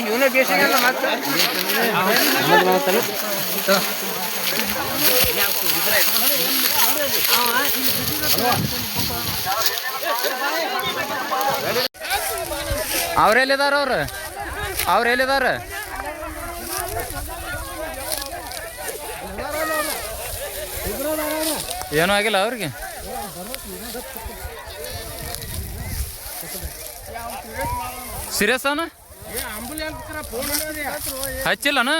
ಇವನೇ ಬೇಸಿಗೆಲ್ಲ ಮಾಡ್ತಾನೆ ಯಾವ ಅವ್ರೆಲ್ಲಿದಾರ ಅವ್ರು? ಅವ್ರು ಎಲ್ಲಿದಾರ? ಏನೂ ಆಗಿಲ್ಲ ಅವ್ರಿಗೆ? ಸೀರಿಯಸ್ ಅಣ್ಣ? ಹಚ್ಚಿಲ್ಲನ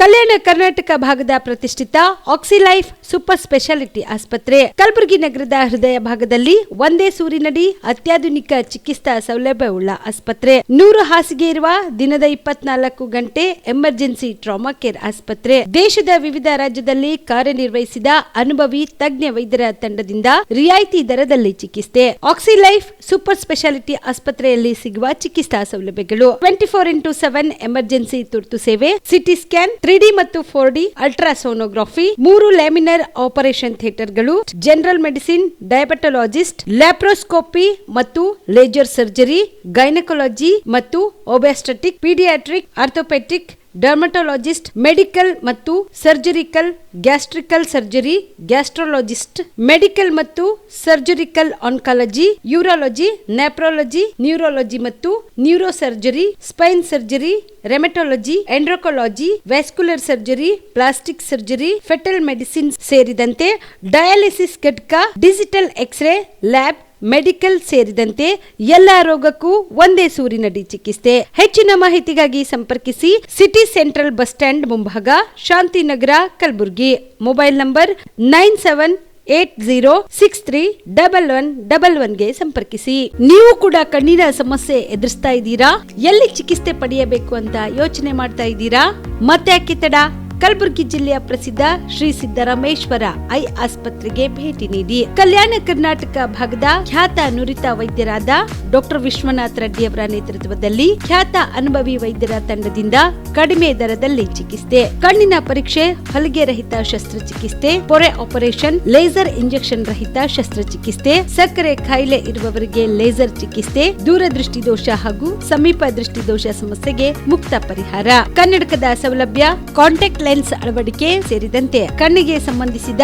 ಕಲ್ಯಾಣ ಕರ್ನಾಟಕ ಭಾಗದ ಪ್ರತಿಷ್ಠಿತ ಆಕ್ಸಿಲೈಫ್ ಸೂಪರ್ ಸ್ಪೆಷಾಲಿಟಿ ಆಸ್ಪತ್ರೆ. ಕಲಬುರಗಿ ನಗರದ ಹೃದಯ ಭಾಗದಲ್ಲಿ ಒಂದೇ ಸೂರಿನಡಿ ಅತ್ಯಾಧುನಿಕ ಚಿಕಿತ್ಸಾ ಸೌಲಭ್ಯವುಳ್ಳ ಆಸ್ಪತ್ರೆ. ನೂರು ಹಾಸಿಗೆ ಇರುವ ದಿನದ ಇಪ್ಪತ್ನಾಲ್ಕು ಗಂಟೆ ಎಮರ್ಜೆನ್ಸಿ ಟ್ರಾಮಾ ಕೇರ್ ಆಸ್ಪತ್ರೆ. ದೇಶದ ವಿವಿಧ ರಾಜ್ಯದಲ್ಲಿ ಕಾರ್ಯನಿರ್ವಹಿಸಿದ ಅನುಭವಿ ತಜ್ಞ ವೈದ್ಯರ ತಂಡದಿಂದ ರಿಯಾಯಿತಿ ದರದಲ್ಲಿ ಚಿಕಿತ್ಸೆ. ಆಕ್ಸಿಲೈಫ್ ಸೂಪರ್ ಸ್ಪೆಷಾಲಿಟಿ ಆಸ್ಪತ್ರೆಯಲ್ಲಿ ಸಿಗುವ ಚಿಕಿತ್ಸಾ ಸೌಲಭ್ಯಗಳು. Twenty four into seven emergency ತುರ್ತು ಸೇವೆ, ಸಿಟಿ ಸ್ಕ್ಯಾನ್ ತ್ರೀ ಡಿ ಮತ್ತು ಫೋರ್ ಡಿ ಅಲ್ಟ್ರಾಸೋನೋಗ್ರಫಿ, ಮೂರು ಲ್ಯಾಮಿನರ್ ಆಪರೇಷನ್ ಥಿಯೇಟರ್ಗಳು, ಜನರಲ್ ಮೆಡಿಸಿನ್ ಡಯಾಬೆಟೊಲಾಜಿಸ್ಟ್ ಲ್ಯಾಪ್ರೋಸ್ಕೋಪಿ ಮತ್ತು ಲೇಜರ್ ಸರ್ಜರಿ, ಗೈನಕೊಲಜಿ ಮತ್ತು obstetric paediatric, orthopaedic dermatologist medical ಮತ್ತು surgical gastric surgery gastrologist medical ಮತ್ತು surgical oncology urology nephrology neurology ಮತ್ತು neuro surgery spine surgery rheumatology endocrinology vascular surgery plastic surgery fetal medicine ಸೇರಿದಂತೆ dialysis ಘಟಕ digital x ray lab medical ಸೇರಿದಂತೆ ಎಲ್ಲ ರೋಗಕ್ಕೂ ಒಂದೇ ಸೂರಿನಡಿ ಚಿಕಿತ್ಸೆ. ಹೆಚ್ಚಿನ ಮಾಹಿತಿಗಾಗಿ ಸಂಪರ್ಕಿಸಿ ಸಿಟಿ ಸೆಂಟ್ರಲ್ ಬಸ್ ಸ್ಟ್ಯಾಂಡ್ ಮುಂಭಾಗ Shantinagar, Kalaburagi. Mobile number nine seven, eight zero, six three, double one, double ಒನ್ಗೆ ಸಂಪರ್ಕಿಸಿ. ನೀವು ಕೂಡ ಕಣ್ಣಿನ ಸಮಸ್ಯೆ ಎದುರಿಸ್ತಾ ಇದ್ದೀರಾ? ಎಲ್ಲಿ ಚಿಕಿತ್ಸೆ ಪಡೆಯಬೇಕು ಅಂತ ಯೋಚನೆ ಮಾಡ್ತಾ ಇದ್ದೀರಾ? ಮತ್ತೆ ಯಾಕೆ ತಡ? ಕಲಬುರಗಿ ಜಿಲ್ಲೆಯ ಪ್ರಸಿದ್ಧ ಶ್ರೀ ಸಿದ್ದರಾಮೇಶ್ವರ ಐ ಆಸ್ಪತ್ರೆಗೆ ಭೇಟಿ ನೀಡಿ. ಕಲ್ಯಾಣ ಕರ್ನಾಟಕ ಭಾಗದ ಖ್ಯಾತ ನುರಿತ ವೈದ್ಯರಾದ ಡಾಕ್ಟರ್ ವಿಶ್ವನಾಥ್ ರೆಡ್ಡಿ ಅವರ ನೇತೃತ್ವದಲ್ಲಿ ಖ್ಯಾತ ಅನುಭವಿ ವೈದ್ಯರ ತಂಡದಿಂದ ಕಡಿಮೆ ದರದಲ್ಲಿ ಚಿಕಿತ್ಸೆ. ಕಣ್ಣಿನ ಪರೀಕ್ಷೆ, ಹೊಲಿಗೆ ರಹಿತ ಶಸ್ತ್ರಚಿಕಿತ್ಸೆ, ಪೊರೆ ಆಪರೇಷನ್, ಲೇಸರ್ ಇಂಜೆಕ್ಷನ್ ರಹಿತ ಶಸ್ತ್ರಚಿಕಿತ್ಸೆ, ಸಕ್ಕರೆ ಕಾಯಿಲೆ ಇರುವವರಿಗೆ ಲೇಸರ್ ಚಿಕಿತ್ಸೆ, ದೂರದೃಷ್ಟಿ ದೋಷ ಹಾಗೂ ಸಮೀಪ ದೃಷ್ಟಿ ದೋಷ ಸಮಸ್ಯೆಗೆ ಮುಕ್ತ ಪರಿಹಾರ. ಕನ್ನಡಕದ ಸೌಲಭ್ಯ, ಕಾಂಟ್ಯಾಕ್ಟ್ ಲೆನ್ಸ್ ಅಳವಡಿಕೆ ಸೇರಿದಂತೆ ಕಣ್ಣಿಗೆ ಸಂಬಂಧಿಸಿದ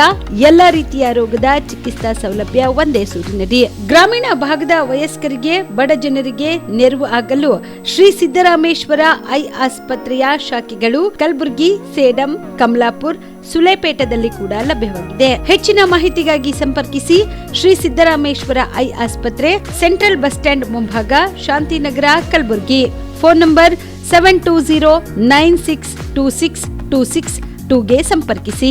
ಎಲ್ಲ ರೀತಿಯ ರೋಗದ ಚಿಕಿತ್ಸಾ ಸೌಲಭ್ಯ ಒಂದೇ ಸೂರಿನಡಿ ಗ್ರಾಮೀಣ ಭಾಗದ ವಯಸ್ಕರಿಗೆ, ಬಡ ಜನರಿಗೆ ನೆರವು ಆಗಲು ಶ್ರೀ ಸಿದ್ದರಾಮೇಶ್ವರ ಐ ಆಸ್ಪತ್ರೆಯ ಶಾಖೆಗಳು ಕಲಬುರಗಿ, ಸೇಡಂ, ಕಮಲಾಪುರ್, ಸುಲೇಪೇಟದಲ್ಲಿ ಕೂಡ ಲಭ್ಯವಾಗಿದೆ. ಹೆಚ್ಚಿನ ಮಾಹಿತಿಗಾಗಿ ಸಂಪರ್ಕಿಸಿ ಶ್ರೀ ಸಿದ್ದರಾಮೇಶ್ವರ ಐ ಆಸ್ಪತ್ರೆ, ಸೆಂಟ್ರಲ್ ಬಸ್ ಸ್ಟ್ಯಾಂಡ್ ಮುಂಭಾಗ, Shantinagar, Kalaburagi. Phone number seven two zero nine six two six two six ಟೂಗೆ ಸಂಪರ್ಕಿಸಿ.